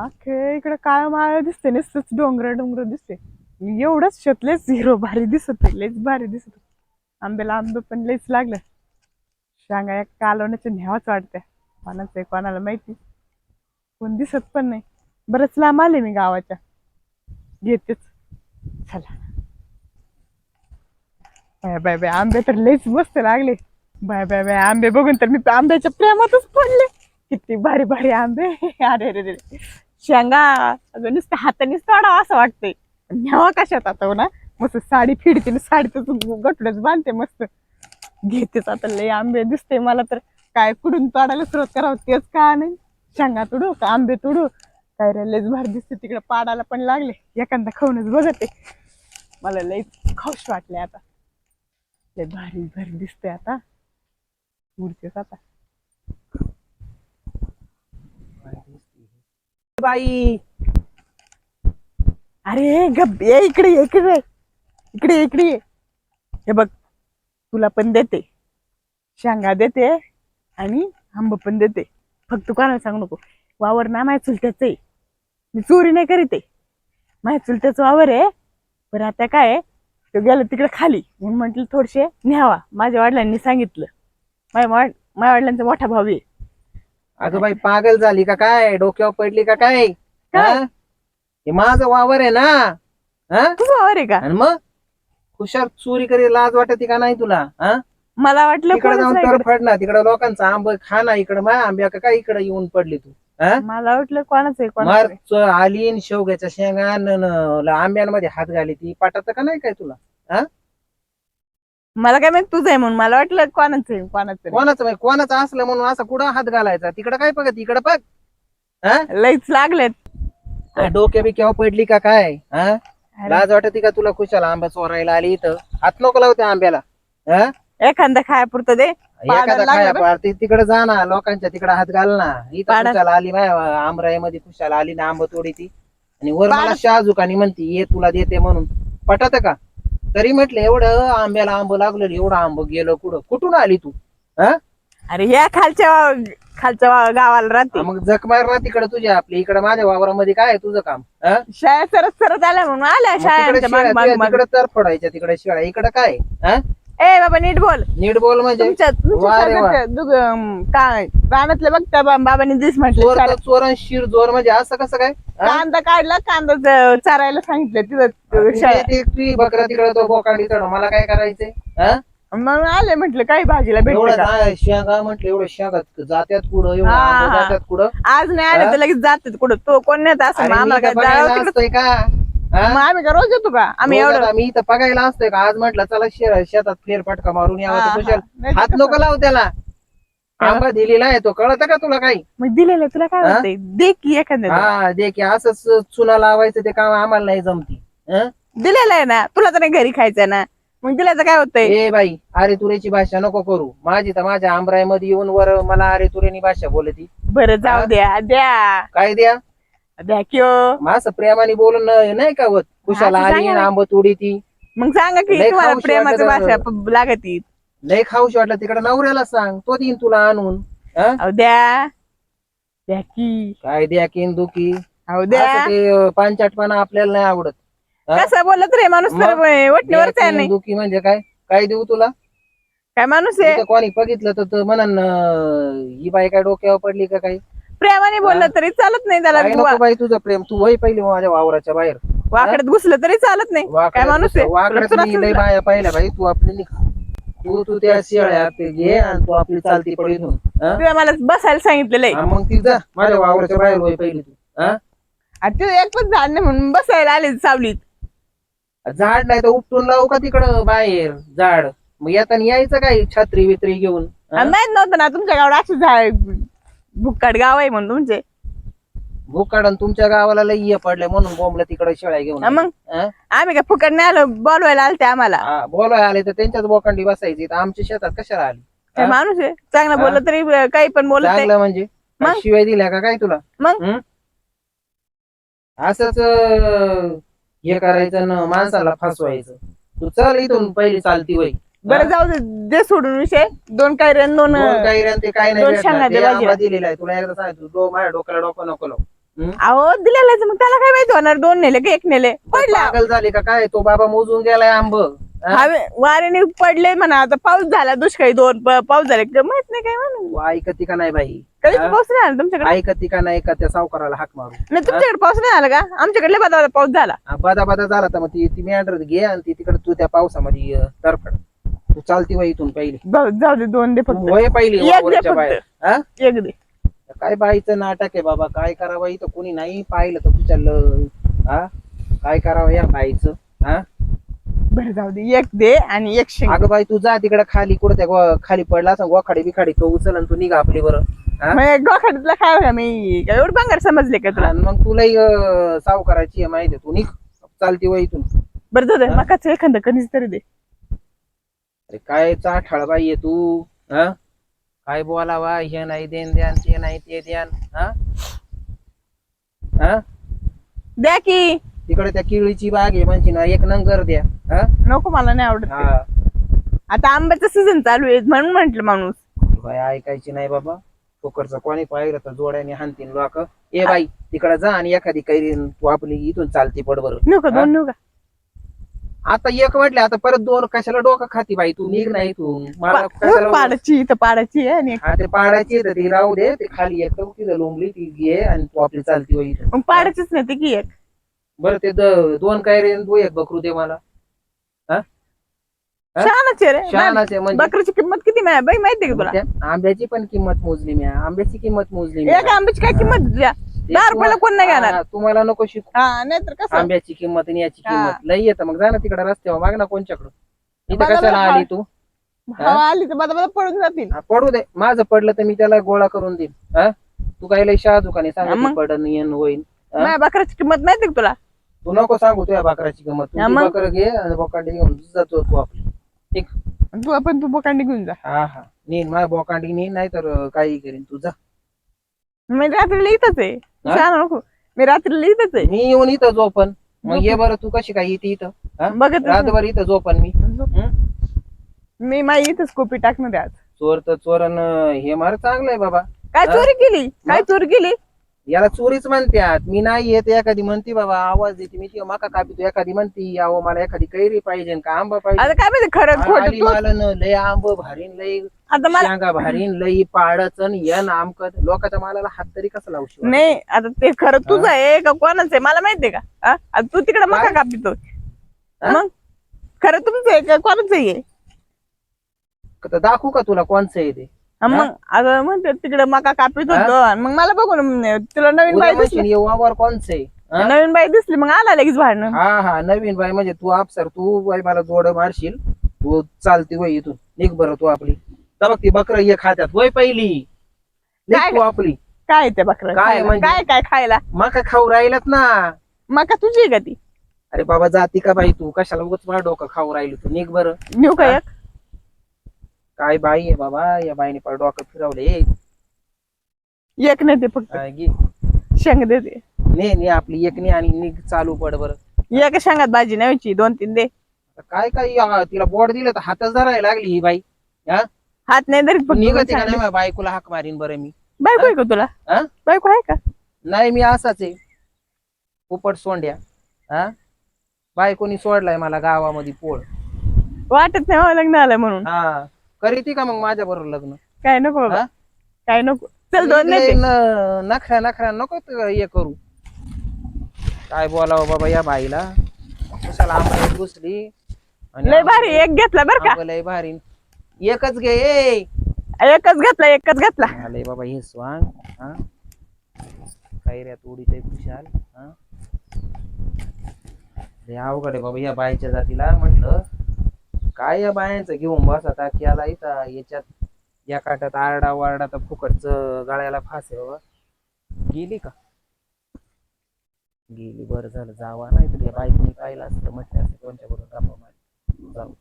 अखे इकडे काय माळ दिसते नुसतंच डोंगर डोंगर दिसते एवढंच शेत लयच हिरो भारी दिसत आहे, लयच भारी दिसत आंब्याला आंबे पण लयच लागलं. शांगा या कालवण्याच्या न्यावाच वाटत्या कोणाचं आहे कोणाला माहिती. कोण दिसत पण नाही. बरंच लांब आले मी गावाच्या. घेतेच. चला. Bye bye bye. आंबे तर लयच मस्त लागले. Bye bye bye. आंबे बघून तर मी आंब्याच्या प्रेमातच पडले. किती भारी भारी आंबे. अरे अरे अरे. शेंगा अगं नुसतं हातानेच तोडावं असं वाटतंय. न्यावा कशात आता हो ना? मस्त साडी फिडते साडीच गटुडच बांधते मस्त. घेतेच आता लय आंबे दिसते मला तर. काय कुठून तोडायला सुरुवात करावं तेच का नाही. शेंगा तुडू का आंबे तुडू? काय रे लयच भारी दिसते तिकडे पाडायला पण लागले. एखादा खाऊनच बघते. मला लय खुश वाटले आता. लय भारी भारी दिसते आता. उडतेच आता. बाई. अरे गप ये इकडे ये, इकडे. इकडे ये, इकडे ये. हे बघ तुला पण देते. शेंगा देते आणि आंब पण देते. फक्त कोणाला सांगू नको. वावर ना माझ्या चुलत्याच आहे. मी चोरी नाही करीत आहे. माझ्या चुलत्याचं वावर आहे. पण आता काय आहे, तो गेला तिकडे खाली. म्हणून म्हटलं थोडेसे न्यावा. माझ्या वडिलांनी सांगितलं. माझ्या वाड- माझ्या वडिलांचा मोठा भाऊ आहे. अगं बाई पागल झाली का काय? डोक्यावर पडली का काय? हा? हे माझं वावर आहे ना? हा? तुझं वावर आहे का? आणि मग? हुशार चोरी करी लाज वाटते का नाही तुला? हा? मला वाटलं तिकडे कोणच जाऊन नाही तर इकडं. फड ना तिकडे लोकांचा आंब खा ना इकडे मा आंब्या का काय इकडे येऊन पडली तू? मला वाटलं कोणाच आहे कोणाच आली शेवग्याच्या शेंगा न- आंब्यांमध्ये हात घाली ती. पाटात का नाही काय तुला? मला काय माहीत तुझं आहे म्हणून. मला वाटलं कोणाच आहे कोणाच आहे कोणाचं माहीत? कोणाचं असलं म्हणून असं कुठं हात घालायचा? तिकडे काय बघत? इकडे बघ. हा? लईच लागलेत. हा, डोक्या बिक्यावर पडली का काय? हा? लाज वाटते का तुला खुशाला? आंबा चोरायला आली इथं. हात नको लावते आंब्याला. हा? एखादा खायापुरतं दे. एखादा लागलं. पाडते तिकडे जा ना लोकांच्या तिकडे हात घाल ना. इथं पाडा. खुशाला आली माय आमराईमध्ये खुशाला आली ना आंबा तोडी ती आणि वर मला पाडा. शहाजुकानी म्हणती ये तुला देते म्हणून. पटत का? तरी म्हटलं एवढं आंब्याला आंब लागलं एवढं आंब गेलं कुठं? कुठून आली तू? हा? अरे या खालच्या खालच्या वा- गावाला राहते. मग जख मार ना तिकडे तुझ्या आपली इकडे माझ्या वावरामध्ये काय आहे तुझं काम? हा? शाळा सरत सरत आल्या म्हणून आल्या मग तिकडे शाळांच्या माग शेळ्या- माग तुझ्या माग. तिकडे तर फोडायच्या तिकडे शेळ्या. इकडे काय हा? ए बाबा नीट बोल नीट बोल म्हणजे तुमच्या तुमच्या वा रे वा. सगळ्याचं दुग- अं, काय रानातलं बघता बा- बाबांनी दिस म्हटलं चोर चारा- तर चोर शिर जोर म्हणजे असं कसं काय हा? कांदा काढला कांदा चारायला सांगितलं तिथं तुझी शाळा ती- ती बकरा तिकडे तो बोकांडी चढ मला काय करायचंय हा? म्हणून आले म्हटलं काही भाजीला एवढं भेटलं जा- शेंगा म्हटलं एवढं शेंगात जात्यात कुठं एवढं हा, आंबं हा. जात्यात कुठं आज नाही आले? तर लगेच जातात कुठं तो कोण नाही असं अरे मग मी आम्हाला इथं काय जाळं बघायला तिकडं- असतोय का हा? मग आम्ही का रोज येतो का? आम्ही एवढं मी इथं बघायला असतोय का? आज म्हटलं चला शे- शेतात फेरफटका मारून यावं हा, तर हा. कुशाल. नाही तर हात? नको लाव त्याला. आंबा दिलेला आहे तो. कळत का तुला काही? मग दिलेलं तुला काय हा? होतंय दे की एखाद्या हा दे की. असंच चुना लावायचं ते काम आम्हाला नाही जमती. हं? दिलेलं आहे ना? तुला तर नाही घरी खायचं ना? मग दिल्याचं काय होतंय? ए बाई अरे तुरेची भाषा नको करू. माझी तर माझ्या आमराईमध्ये येऊन वर मला अरे तुरेनी भाषा बोलती. बरं जाऊ? द्या द्या. काय द्या? द्या मग असं प्रेमाने बोलून नाही का होत? कुशाला असं आली सांगा आणि ना. आंब तोडी ती. मग सांगा की लय तुम्हाला खाऊशी प्रेमाचं भाषा प- लागती लय खाऊशी वाटलं तिकडे नवऱ्याला सांग. तो देईन तुला आणून. हं? अहो द्या. द्या की. काय द्या किन दुखी? अहो द्या. असं ते अं, पांचाटपणा आपल्याला नाही आवडत. हा? कसं बोलत रे माणूस तर मग? वटणीवरच आहे द्या नाही. दुखी म्हणजे काय? काय देऊ तुला? काय माणूस आहे? इथं कोणी बघितलं तर तो म्हणन अं, ही बाई काय डोक्यावर पडली का काही प्रेमाने बोललं तरी चालत नाही त्याला काय नको बाई तुझं प्रेम? तू वय पहिली माझ्या वावराच्या बाहेर. वाकडत घुसलं तरी चालत नाही. काय वाकड्यात माणूस आहे? वाकड्यात तुला मी लय सुचलं? बाया पाहिल्या बाई. तू आपली निघ. तू तू त्या शिळ्या घे आणि तू आपली चालती पड इथून हं? तुला मला बसायला सांगितलेलं आहे. हा, मग ती जा. माझ्या वावराच्या बाहेर पहिली तू. हं? आणि ते एक पण झाड नाही म्हणून बसायला आले सावलीत. झाड नाही तर उपटून लावू का तिकडं बाहेर झाड? मग येताना यायचं काय छत्री वित्री घेऊन? हं? आणि माहीत नव्हतं ना तुमच्या गावात अशी झाड भुक्काट गाव आहे म्हणून तुमचे भूक काढून तुमच्या गावाला लई ये पडले म्हणून बोंबलं तिकडे शेळ्या घेऊन हा, मग हं? आम्ही काय फुकट नाही आलो बोलवायला आलते आम्हाला हा, बोलाय आले तर त्यांच्याच बोकांडी बसायची तर आमच्या शेतात कशाला आली काय? माणूस आहे चांगलं? बोललं तरी काही पण बोलत आहे. चांगलं म्हणजे मग? शिवाय दिल्या का काय तुला मग? हं? असंच अं, हे करायचं न माणसाला फसवायचं तू चल इथून पहिली चालती वय बरं जाऊ दे दे सोडून विषय. दोन काय दोन दोन काही ते काय नाही दोन. शेंगा दे बाजीला. दिलेला आहे. तुला एकदा सांगतो दो माझ्या डोक्याला डोकं नको लावू. हं? अहो दिलेलाच मग त्याला काय माहिती होणार? दोन नेले का एक नेले? पडला. पागल झाले का काय? तो बाबा मोजून गेलाय आंब. हा? हवे वाऱ्याने पडले म्हणा आता पाऊस झाला दुष्काळी दोन प- पाऊस झाले का माहीत नाही काय म्हणून तू ऐकती का नाही बाई? कधीच हा? पाऊस नाही आला तुमच्याकडे? ऐकती का नाही का त्या सावकाराला हाक मारू? नाही तुमच्याकडे पाऊस नाही आला का? आमच्याकडे लय बदा पाऊस झाला. हा, बदा बदा झाला तर मग ती ती मेंढर घे आणि ती तिकडे तू त्या पावसामध्ये अं, तू चालती वय इथून पहिली. जाऊ जाऊ दे दोन दे तू फक्त वय पहिली एक दे वावरच्या फक्त. बाहेर हा? एक दे. काय बाईचं नाटक आहे बाबा काय करावं इथं? कोणी नाही पाहिलं तर तुझ्या ल- हा? काय करावं या बाईचं हा? बरं जाऊ दे. एक दे आणि एक शेंग. अगं बाई तू जा तिकडे खाली कुठं त्या गो- खाली पडला असं गोखाडी बिखाडी तो उचल आणि तू निघा आपली बरं हा? मग गोखाडीतला काय होया मी काय एवढं बंगार समजले का तुला? आणि मग तुलाही अं, सावकाराची आहे माहिती आहे. तू निघ चालती वय इथून. बरं जाऊ दे? मकाचं एखादं कणीस तरी दे. अरे काय चाठाळ बाई आहे तू हा? काय बोलावा हे नाही देन द्यान ते नाही ते द्यान हा? हा? द्या की. तिकडे त्या केळीची बाग आहे म्हणजे ना एक नंगर द्या हा? नको मला नाही आवडत ते. हा. आता आंब्याचं सीझन चालू आहे म्हणून म्हंटल माणूस. बाई ऐकायची नाही बाबा. पोकरचं कोणी पाहिलं तर जोड्याने हानतीन लोक. ए बाई तिकडे जा आणि एखादी कैरी तू आपली इथून चालती पड बरं नेऊ का दोन नेऊ का आता एक म्हटले आता परत दोन कशाला डोकं खाती बाई तू? निघ नाही इथून. मला पा- कशाला पाडाची इथं पाडाची आहे आणि हा ते पाडायची तर ती राहू दे ते खाली एक तिथं लोंबली ती घे आणि तू आपली चालती इथं. मग पाडाचीच नाही ती की एक. बरं ते द- दोन काय रे तू एक बकरू दे मला. हा? छानच आहे रे. शहाणाचे म्हणजे? बकरीची किंमत किती मा- बाई माहितीये का तुला? त्या आंब्याची पण किंमत मोजली मी आंब्याची किंमत मोजली मी. एक आंब्याची काय किंमत द्या ते दहा रुपयाला कोण नाही घेणार? तुम्हाला नको शिकू. हा नाहीतर कसं? आंब्याची किंमत आणि याची. किंमत. लई येतं मग जा ना तिकडे रस्त्यावर माग ना कोणच्याकडं. इथं कशाला आली तू? आली तर पडून जातील. हा, पडू दे. माझं पडलं तर मी त्याला गोळा करून देईन. हा? तू काय लई शहाजुकाने हा, सांग? पडन येन होईल हा? माझ्या बकराची किंमत माहिती का तुला? तू नको सांगू तुझ्या बकराची किंमत. तू हा, ती मग? बकर घे आणि बोकांडी घेऊन जातो तू आपली. ठीक? तू आपण तू बोकांडी घेऊन जा. हा हा. नेन माझ्या बोकांडी नेन नाही तर काही करीन. तू जा. मी रात्रीला इथंच आहे. हा? छान नको मी रात्रीला इथंच आहे. मी येऊन इथं झोपन. मग ये बरं तू कशी काय येते इथं? हा? बघत रातभर इथं झोपन मी. हं? मी माझी इथंच कॉपी टाकणार आहे आज. चोर तर चोरन हे मार चांगलंय बाबा. काय हा? चोरी केली? काय चोरी केली? याला चोरीच म्हणतात. मी नाही येत एखादी म्हणती बाबा आवाज देते मी ती मका कापितो एखादी म्हणती यावं मला एखादी कैरी पाहिजे का आंबा आता पाहिजे काय माहिती खरं खोटं तू मला न लय आंब भारीन लय आता मला शेंगा भारीन लई पाडचन यन आमकत लोकांच्या मालाला हात तरी कसा लावू शकतो? नाही आता ते खरं तुझं आहे का कोणाचं आहे? मला माहितीये का? हा? आता तू तिकडे मका? कापितो हा? मग? खरं तुमचं आहे का कोणाचं आहे तर दाखवू का तुला कोणचं आहे ते? मग आता म्हणते तिकडे मका कापित होतो. आणि मग मला बघून तुला नवीन बाई दिसली. वावर कोणचं? आहे हा? नवीन बाई दिसली मग आला लगेच भांडण. हा हा नवीन बाई म्हणजे तू आपसर तू बाई मला जोड मारशील. तू चालती वय इथून. निघ बरं तू आपली. तर बघ ती बकर हे खात्यात. वय पहिली. निघ काय तू आपली. काय ते बकरं काय खायला? म्हणजे? काय काय खायला? मका खाऊ राहिलात ना. मका तुझी आहे का ती? अरे बाबा जाती का बाई तू? कशाला उगाच मला डोकं खाऊ राहिली तू? निघ बरं. नेऊ का हा? एक? काय बाई आहे बाबा या बाईने पण डोकं फिरवले एक नाही ते फक्त. शेंग देते ने ने आपली एक ने आणि निघ चालू पड बरं. एका शेंगात भाजी न्यायची दोन तीन दे. काय काय या, तिला बोर्ड दिलं तर हातच धरायला लागली ही बाई. हात नाही धरीत तू निघते का फक्त नाही माझ्या बायकोला हाक मारीन बरं मी? बायको आहे का तुला? हा? बायको आहे का? नाही मी असाच आहे. पोपट सोंड्या. हा? बायकोनी सोडलाय मला गावामध्ये पोळ. वाटत नाही हो लग्न आलं म्हणून. हा. करीती का मग माझ्या बरोबर लग्न? काय नको बाबा. हा? काय नको. चल दोन न- नखऱ्या नखऱ्या नको त- हे करू. काय बोलावं बाबा या बाईला? कशाला घुसली? आणि लय भारी एक घेतला बर का? लय भारी. एकच घे ए. एकच घेतला एकच घेतला. आलंय बाबा हे स्वांग हा? कैऱ्यात उडीत आहे खुशाल हा? लय अवघड आहे बाबा या बाईच्या जातीला म्हटलं. काय या बायांचं घेऊन बसता याला इथं याच्यात या काठात आरडा वारडा तर फुकटच गळ्याला फास आहे बाबा. गेली का? गेली बरं झालं. जावा नाही तर या बाईकने पाहिलं असतं म्हटलं असतं कोणच्या बरोबर जाऊ.